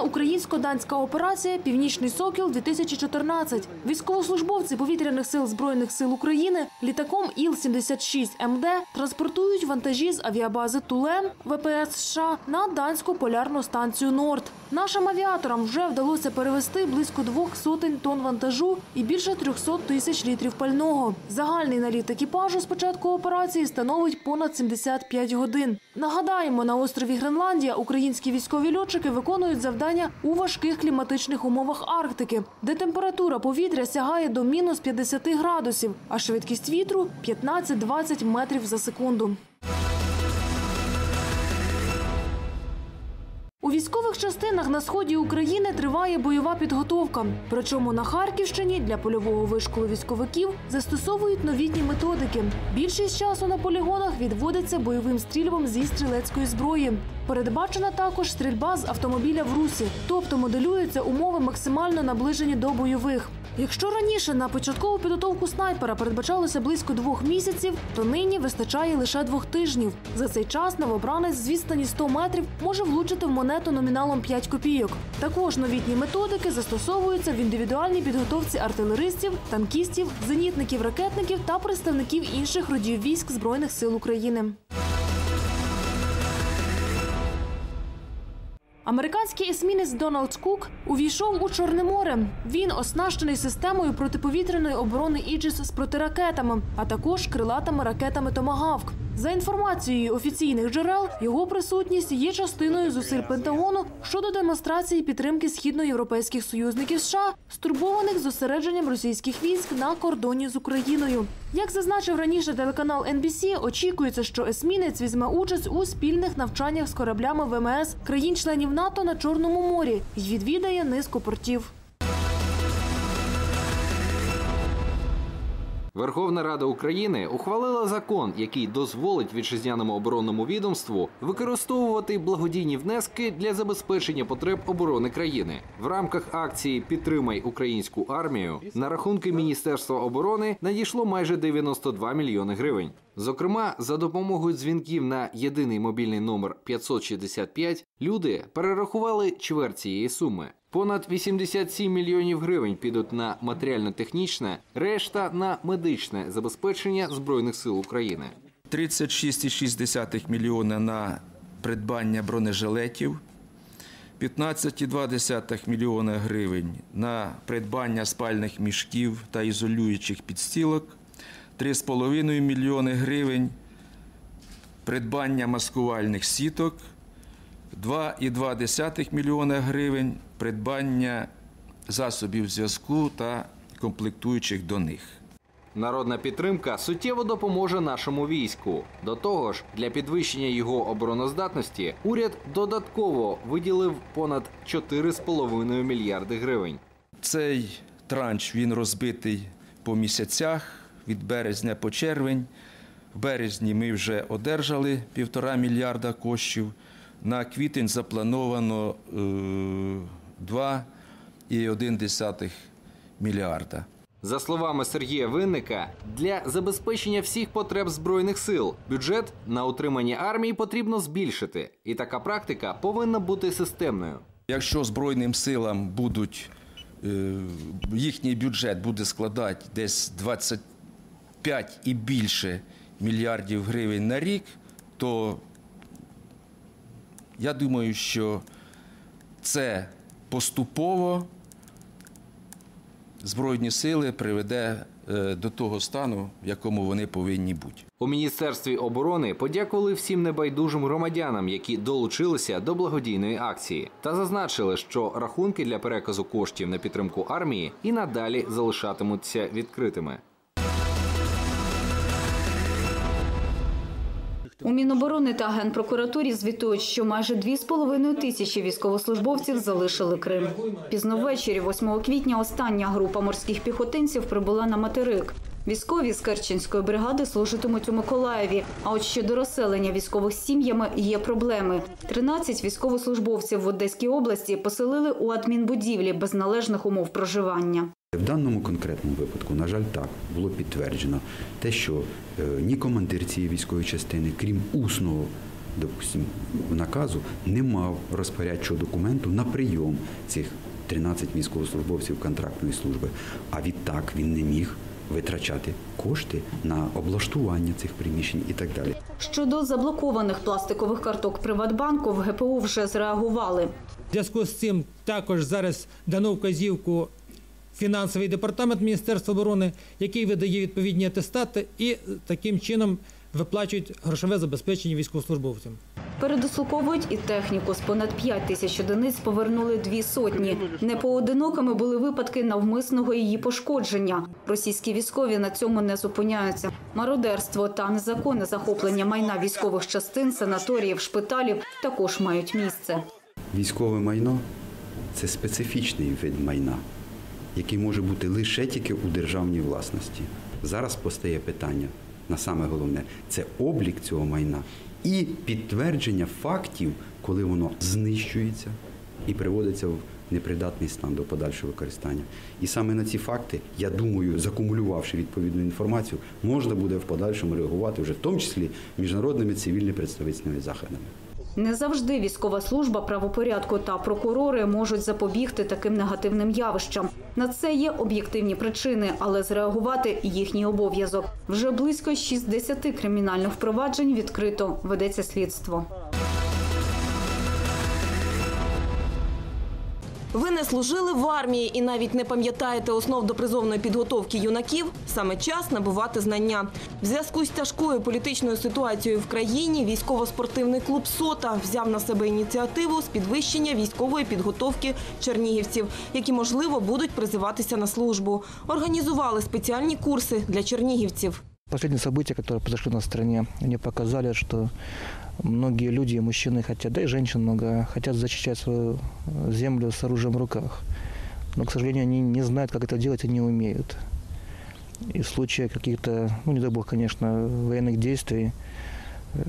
Українсько-данська операція Північний сокіл 2014 Військовослужбовці повітряних сил збройних сил України літаком Іл-76 МД транспортують вантажі з авіабази Тулем ВПС США на данську полярну станцію Норд. Нашим авіаторам вже вдалося перевезти близько двох сотень тонн вантажу і більше 300 тисяч літрів пального. Загальний наліт екіпажу з початку операції становить понад 75 годин. Нагадаємо, на острові Гренландія українські військові льотчики виконують завдання у важких кліматичних умовах Арктики, де температура повітря сягає до мінус 50 градусів, а швидкість вітру 15-20 метрів за секунду. Військових частинах на сході України триває бойова підготовка. Причому на Харківщині для польового вишколу військовиків застосовують новітні методики. Більшість часу на полігонах відводиться бойовим стрільбам зі стрілецької зброї. Передбачена також стрільба з автомобіля в русі, тобто моделюються умови максимально наближені до бойових. Якщо раніше на початкову підготовку снайпера передбачалося близько двох місяців, то нині вистачає лише двох тижнів. За цей час новобранець з відстані 100 метрів може влучити в монету номіналом 5 копійок. Також новітні методики застосовуються в індивідуальній підготовці артилеристів, танкістів, зенітників, ракетників та представників інших родів військ збройних сил України. Американський есмінець Дональд Кук увійшов у Чорне море. Він оснащений системою протиповітряної оборони Іджіс з протиракетами, а також крилатими ракетами Томагавк. За інформацією офіційних джерел, його присутність є частиною зусиль Пентагону щодо демонстрації підтримки східноєвропейських союзників США, стурбованих зосередженням російських військ на кордоні з Україною. Як зазначив раніше телеканал NBC, очікується, що есмінець візьме участь у спільних навчаннях з кораблями ВМС країн-членів НАТО на Чорному морі і відвідає низку портів. Верховна Рада України ухвалила закон, який дозволить вітчизняному оборонному відомству використовувати благодійні внески для забезпечення потреб оборони країни. В рамках акції Підтримай українську армію на рахунки Міністерства оборони надійшло майже 92 мільйони гривень. Зокрема, за допомогою дзвінків на єдиний мобільний номер 565 люди перерахували чверть цієї суми. Понад 87 мільйонів гривень підуть на матеріально-технічне, решта на медичне забезпечення збройних сил України. 36,6 мільйона на придбання бронежилетів, 15,2 мільйона гривень на придбання спальних мішків та ізолюючих підстілок, 3,5 мільйони гривень придбання маскувальних сіток, 2,2 мільйона гривень придбання засобів зв'язку та комплектуючих до них. Народна підтримка суттєво допоможе нашому війську. До того ж, для підвищення його обороноздатності уряд додатково виділив понад 4,5 мільярди гривень. Цей транш він розбитий по місяцях від березня по червень. В березні ми вже одержали півтора мільярда коштів. На квітень заплановано е, 2,1 мільярда. За словами Сергія Винника, для забезпечення всіх потреб збройних сил бюджет на утримання армії потрібно збільшити, і така практика повинна бути системною. Якщо Збройним силам будуть е, їхній бюджет буде складати десь 25 і більше мільярдів гривень на рік, то я думаю, що це поступово Збройні сили приведе е, до того стану, в якому вони повинні бути. У міністерстві оборони подякували всім небайдужим громадянам, які долучилися до благодійної акції, та зазначили, що рахунки для переказу коштів на підтримку армії і надалі залишатимуться відкритими. У Міноборони та Генпрокуратурі звітують, що майже 2,5 тисячі військовослужбовців залишили Крим. Пізно ввечері, 8 квітня, остання група морських піхотинців прибула на материк. Військові з Керченської бригади служитимуть у Миколаєві. А от щодо розселення військових сім'ями є проблеми. 13 військовослужбовців в Одеській області поселили у адмінбудівлі без належних умов проживання. В даному конкретному випадку, на жаль, так було підтверджено те, що е, ні командир цієї військової частини, крім усного допустим, наказу не мав розпорядчого документу на прийом цих 13 військовослужбовців контрактної служби. А відтак він не міг витрачати кошти на облаштування цих приміщень і так далі. Щодо заблокованих пластикових карток Приватбанку в ГПУ вже зреагували. В зв'язку з цим також зараз дано вказівку фінансовий департамент Міністерства оборони, який видає відповідні атестати і таким чином виплачують грошове забезпечення військовослужбовцям. Передислоковують і техніку. З понад 5 тисяч одиниць повернули дві сотні. Непоодинокими були випадки навмисного її пошкодження. Російські військові на цьому не зупиняються. Мародерство та незаконне захоплення майна військових частин, санаторіїв, шпиталів також мають місце. Військове майно це специфічний вид майна, який може бути лише тільки у державній власності. Зараз постає питання на саме головне це облік цього майна і підтвердження фактів, коли воно знищується і приводиться в непридатний стан до подальшого використання. І саме на ці факти, я думаю, закумулювавши відповідну інформацію, можна буде в подальшому реагувати вже в тому числі міжнародними цивільно-представницькими заходами. Не завжди військова служба, правопорядку та прокурори можуть запобігти таким негативним явищам. На це є об'єктивні причини, але зреагувати їхній обов'язок. Вже близько 60 кримінальних впроваджень відкрито ведеться слідство. Ви не служили в армії і навіть не пам'ятаєте основ допризовної підготовки юнаків. Саме час набувати знання. В зв'язку з тяжкою політичною ситуацією в країні військово-спортивний клуб Сота взяв на себе ініціативу з підвищення військової підготовки чернігівців, які можливо будуть призиватися на службу. Організували спеціальні курси для чернігівців. Последние события, которые произошли на стране, они показали, что многие люди, мужчины хотят, да и женщин много, хотят защищать свою э, землю с оружием в руках. Но, к сожалению, они не знают, как это делать и не умеют. И в случае каких-то, ну не дай бог, конечно, военных действий,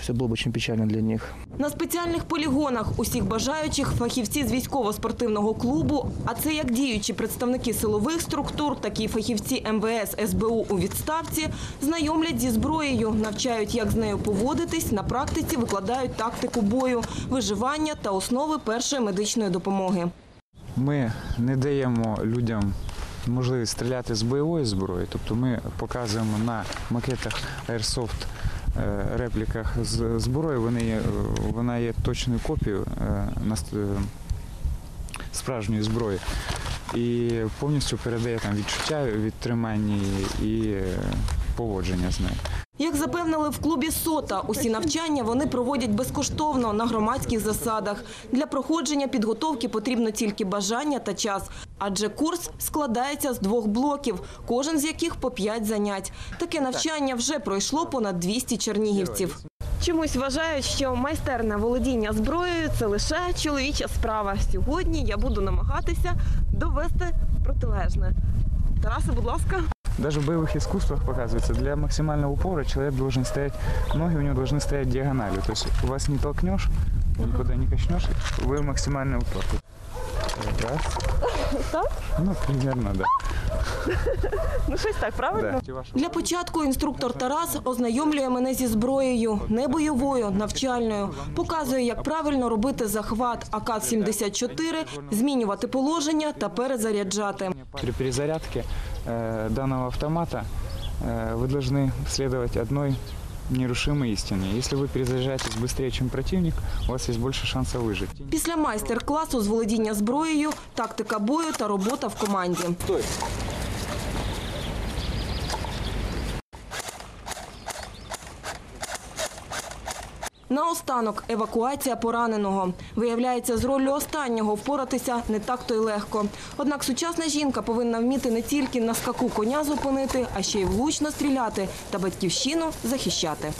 все было бы очень печально для них. На спеціальних полігонах усіх бажаючих фахівці з військово-спортивного клубу, а це як діючі представники силових структур, так і фахівці МВС СБУ у відставці, знайомлять зі зброєю, навчають, як з нею поводитись, на практиці викладають тактику бою, виживання та основи першої медичної допомоги. Ми не даємо людям можливість стріляти з бойової зброї, тобто ми показуємо на макетах Airsoft е, репліках з зброї, вони е, вона є точною копією е, е, справжньої зброї і повністю передає там відчуття від тримання і е, поводження з нею. Як запевнили в клубі «Сота», усі навчання вони проводять безкоштовно на громадських засадах. Для проходження підготовки потрібно тільки бажання та час Адже курс складається з двох блоків, кожен з яких по п'ять занять. Таке навчання вже пройшло понад 200 чернігівців. Чомусь вважають, що майстерне володіння зброєю це лише чоловіча справа. Сьогодні я буду намагатися довести протилежне. Тарасе, будь ласка. Даже в боевых искусствах показывается, для максимального упора человек должен стоять, ноги у него должны стоять диагональю. То есть у вас не толкнешь, никуда не качнешь, вы максимальный упор. Раз. Так? Ну, примерно, да. Ну щось так, правильно? да. Для початку інструктор Тарас ознайомлює мене зі зброєю, не бойовою, навчальною. Показує, як правильно робити захват АК-74, змінювати положення та перезаряджати. При перезарядке э, данного автомата э, вы должны следовать одной нерушимой истине. Если вы перезаряжаетесь быстрее, чем противник, у вас есть больше шансов выжить. Після майстер-класу з володіння зброєю, тактика бою та робота в команді. Наостанок евакуація пораненого. Виявляється, з роллю останнього впоратися не так то й легко. Однак сучасна жінка повинна вміти не тільки на скаку коня зупинити, а ще й влучно стріляти та батьківщину захищати.